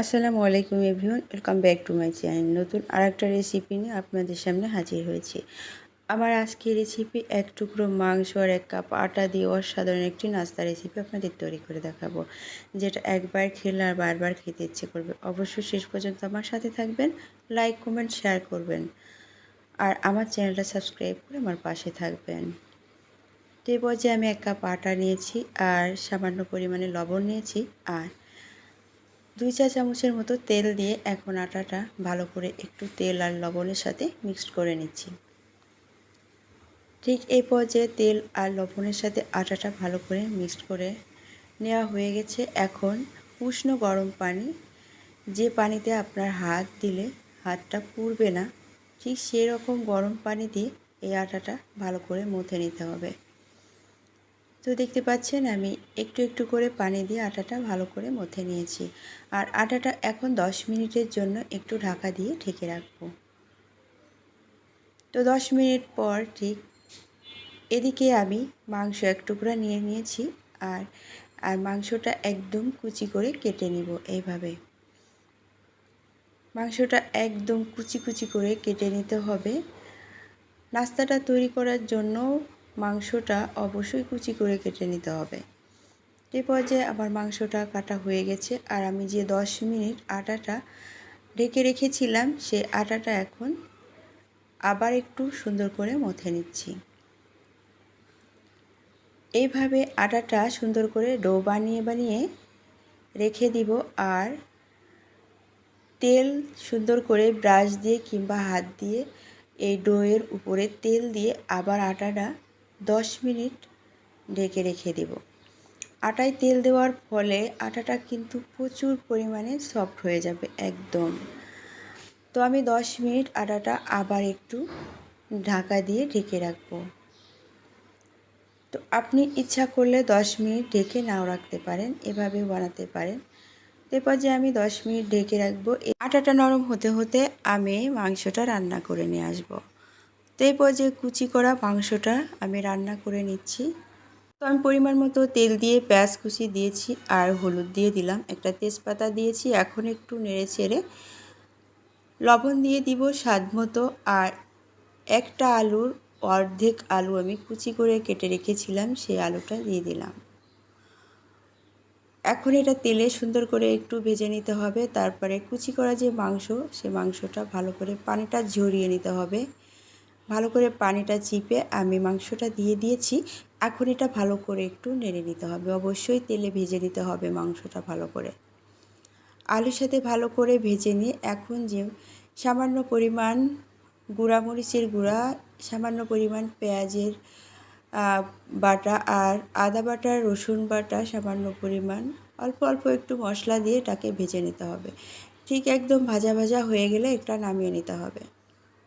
আসসালামু আলাইকুম everyone, welcome back to my channel. নতুন আরেকটা রেসিপি নিয়ে আপনাদের সামনে হাজির হয়েছি। আমার আজকে রেসিপি, এক টুকরো মাংস আর এক কাপ আটা দিয়ে অসাধারণ একটি নাস্তা রেসিপি আপনাদের তৈরি করে দেখাবো, যেটা একবার খেলে আর বারবার খেতে ইচ্ছে করবে। অবশ্যই শেষ পর্যন্ত আমার সাথে থাকবেন, লাইক, কমেন্ট, শেয়ার করবেন, আর আমার চ্যানেলটা সাবস্ক্রাইব করে আমার পাশে থাকবেন। তো এই আমি এক কাপ আটা নিয়েছি আর সামান্য পরিমাণে লবণ নিয়েছি, আর দুই চা চামচের মতো তেল দিয়ে এখন আটাটা ভালো করে একটু তেল আর লবণের সাথে মিক্সড করে নিচ্ছি। ঠিক এই পর্যায়ে তেল আর লবণের সাথে আটাটা ভালো করে মিক্সড করে নেওয়া হয়ে গেছে। এখন উষ্ণ গরম পানি, যে পানিতে আপনার হাত দিলে হাতটা পুড়বে না, ঠিক সেরকম গরম পানি দিয়ে এই আটাটা ভালো করে মথে নিতে হবে। তো দেখতে পাচ্ছেন আমি একটু একটু করে পানি দিয়ে আটাটা ভালো করে মথে নিয়েছি। আর আটাটা এখন 10 মিনিটের জন্য একটু ঢাকা দিয়ে ঢেকে রাখব। তো 10 মিনিট পর ঠিক এদিকে আমি মাংস এক টুকরা নিয়ে নিয়েছি আর আর মাংসটা একদম কুচি করে কেটে নিব এইভাবে। মাংসটা একদম কুচি কুচি করে কেটে নিতে হবে। নাস্তাটা তৈরি করার জন্য মাংসটা অবশ্যই কুচি করে কেটে নিতে হবে। এ পর্যায়ে আমার মাংসটা কাটা হয়ে গেছে আর আমি যে দশ মিনিট আটাটা ঢেকে রেখেছিলাম, সে আটাটা এখন আবার একটু সুন্দর করে মথে নিচ্ছি। এইভাবে আটাটা সুন্দর করে ডো বানিয়ে বানিয়ে রেখে দিব আর তেল সুন্দর করে ব্রাশ দিয়ে কিংবা হাত দিয়ে এই ডোয়ের উপরে তেল দিয়ে আবার আটাটা দশ মিনিট ঢেকে রেখে দেব। আটায় তেল দেওয়ার ফলে আটাটা কিন্তু প্রচুর পরিমাণে সফট হয়ে যাবে একদম। তো আমি দশ মিনিট আটাটা আবার একটু ঢাকা দিয়ে ঢেকে রাখব। তো আপনি ইচ্ছা করলে দশ মিনিট ঢেকে নাও রাখতে পারেন এভাবেও বানাতে পারেন। এরপর যে আমি দশ মিনিট ঢেকে রাখব আটাটা নরম হতে হতে আমি মাংসটা রান্না করে নিয়ে আসব। তো এরপর যে কুচি করা মাংসটা আমি রান্না করে নিচ্ছি। তো আমি পরিমাণ মতো তেল দিয়ে পেঁয়াজ কুচি দিয়েছি আর হলুদ দিয়ে দিলাম। একটা তেজপাতা দিয়েছি, এখন একটু নেড়ে চেড়ে লবণ দিয়ে দিব স্বাদ মতো। আর একটা আলুর অর্ধেক আলু আমি কুচি করে কেটে রেখেছিলাম, সেই আলুটা দিয়ে দিলাম। এখন এটা তেলে সুন্দর করে একটু ভেজে নিতে হবে। তারপরে কুচি করা যে মাংস, সে মাংসটা ভালো করে পানিটা ঝরিয়ে নিতে হবে। ভালো করে পানিটা চিপে আমি মাংসটা দিয়ে দিয়েছি। এখন এটা ভালো করে একটু নেড়ে নিতে হবে। অবশ্যই তেলে ভেজে নিতে হবে মাংসটা ভালো করে। আলুর সাথে ভালো করে ভেজে নিয়ে এখন যে সামান্য পরিমাণ গুঁড়ামরিচের গুঁড়া, সামান্য পরিমাণ পেঁয়াজের বাটা আর আদা বাটা, রসুন বাটা, সামান্য পরিমাণ অল্প অল্প একটু মশলা দিয়ে এটাকে ভেজে নিতে হবে। ঠিক একদম ভাজা ভাজা হয়ে গেলে এটা নামিয়ে নিতে হবে।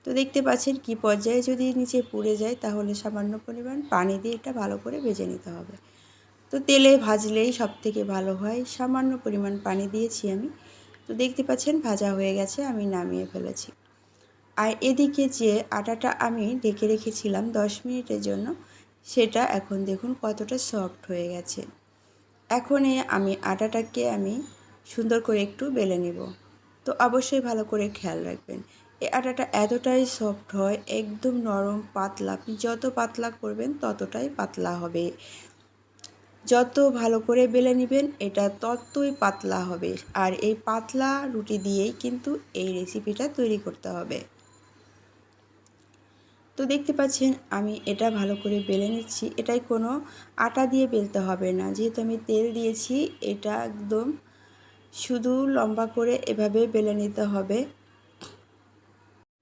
তো দেখতে পাচ্ছেন কি পর্যায়ে যদি নিচে পুড়ে যায় তাহলে সামান্য পরিমাণ পানি দিয়ে এটা ভালো করে ভেজে নিতে হবে। তো তেলে ভাজলেই সব থেকে ভালো হয়। সামান্য পরিমাণ পানি দিয়েছি আমি। তো দেখতে পাচ্ছেন ভাজা হয়ে গেছে, আমি নামিয়ে ফেলেছি। আর এদিকে যে আটাটা আমি ঢেকে রেখেছিলাম দশ মিনিটের জন্য, সেটা এখন দেখুন কতটা সফট হয়ে গেছে। এখন আমি আটাটাকে আমি সুন্দর করে একটু বেলে নেব। তো অবশ্যই ভালো করে খেয়াল রাখবেন। এই আটাটা এতটাই সফট হয়, একদম নরম, পাতলা। আপনি যত পাতলা করবেন, ততটাই পাতলা হবে। যত ভালো করে বেলে নেবেন, এটা ততই পাতলা হবে। আর এই পাতলা রুটি দিয়েই কিন্তু এই রেসিপিটা তৈরি করতে হবে। তো দেখতে পাচ্ছেন, আমি এটা ভালো করে বেলে নিচ্ছি। এটাই কোনো আটা দিয়ে বেলতে হবে না। যেহেতু আমি তেল দিয়েছি, এটা একদম শুধু লম্বা করে এভাবে বেলে নিতে হবে।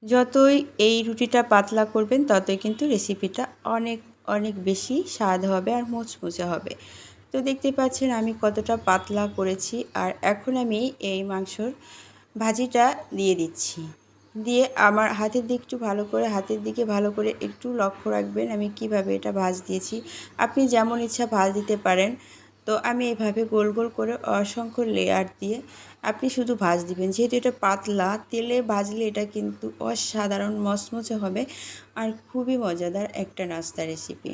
যতই এই রুটিটা পাতলা করবেন, ততই কিন্তু রেসিপিটা অনেক অনেক বেশি স্বাদ হবে আর মুচমুচে হবে। তো দেখতে পাচ্ছেন আমি কতটা পাতলা করেছি আর এখন আমি এই মাংসর ভাজিটা দিয়ে দিচ্ছি। দিয়ে আমার হাতের দিক একটু ভালো করে, হাতের দিকে ভালো করে একটু লক্ষ্য রাখবেন আমি কীভাবে এটা ভাজ দিয়েছি। আপনি যেমন ইচ্ছা ভাজ দিতে পারেন। তো আমি এভাবে গোল গোল করে অসংখ্য লেয়ার দিয়ে আপনি শুধু ভাজ দিবেন। যেহেতু এটা পাতলা, তেলে ভাজলে এটা কিন্তু অসাধারণ মচমচে হবে আর খুবই মজাদার একটা নাস্তা রেসিপি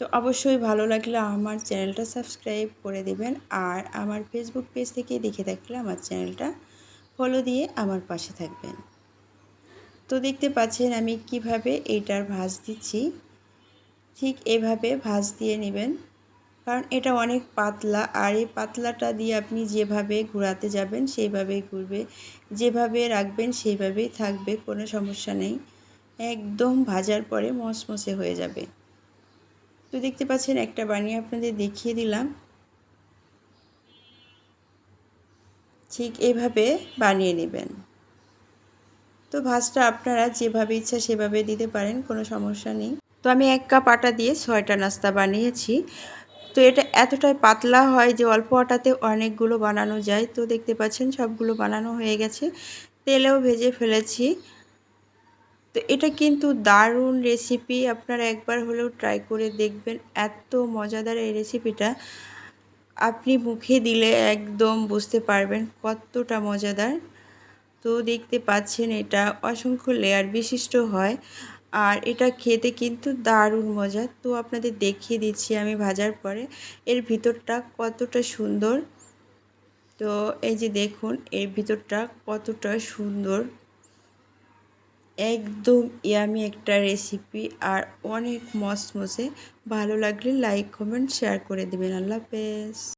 তো অবশ্যই ভালো লাগলে আমার চ্যানেলটা সাবস্ক্রাইব করে দেবেন আর আমার ফেসবুক পেজ থেকে দেখে থাকলে আমার চ্যানেলটা ফলো দিয়ে আমার পাশে থাকবেন। তো দেখতে পাচ্ছেন আমি কীভাবে এইটার ভাজ দিচ্ছি। ঠিক এভাবে ভাজ দিয়ে নেবেন। কারণ এটা অনেক পাতলা আর এই পাতলাটা দিয়ে আপনি যেভাবে ঘোরাতে যাবেন সেইভাবেই ঘুরবে, যেভাবে রাখবেন সেইভাবেই থাকবে, কোনো সমস্যা নেই। একদম ভাজার পরে মসমসে হয়ে যাবে। তো দেখতে পাচ্ছেন একটা বানিয়ে আপনাদের দেখিয়ে দিলাম। ঠিক এভাবে বানিয়ে নেবেন। তো ভাজটা আপনারা যেভাবে ইচ্ছা সেভাবে দিতে পারেন, কোনো সমস্যা নেই। তো আমি এক কাপ আটা দিয়ে ছয়টা নাস্তা বানিয়েছি। তো এটা এতটাই পাতলা হয় যে অল্প আটাতে অনেকগুলো বানানো যায়। তো দেখতে পাচ্ছেন সবগুলো বানানো হয়ে গেছে। তেলেও ভেজে ফেলেছি। তো এটা কিন্তু দারুণ রেসিপি আপনারা একবার হলেও ট্রাই করে দেখবেন। এত মজাদার এই রেসিপিটা আপনি মুখে দিলে একদম বুঝতে পারবেন কতটা মজাদার। তো দেখতে পাচ্ছেন এটা অসংখ্য লেয়ার বিশিষ্ট হয়। আর এটা খেতে কিন্তু দারুণ মজা। তো আপনাদের দেখিয়ে দিচ্ছি আমি ভাজার পরে। এর ভিতরটা কতটা সুন্দর। তো এই যে দেখুন, এর ভিতরটা কতটা সুন্দর। একদম ইয়ামি একটা রেসিপি আর অনেক মসমসে ভালো লাগলে লাইক কমেন্ট শেয়ার করে দেবেন। আল্লাহ হাফেজ।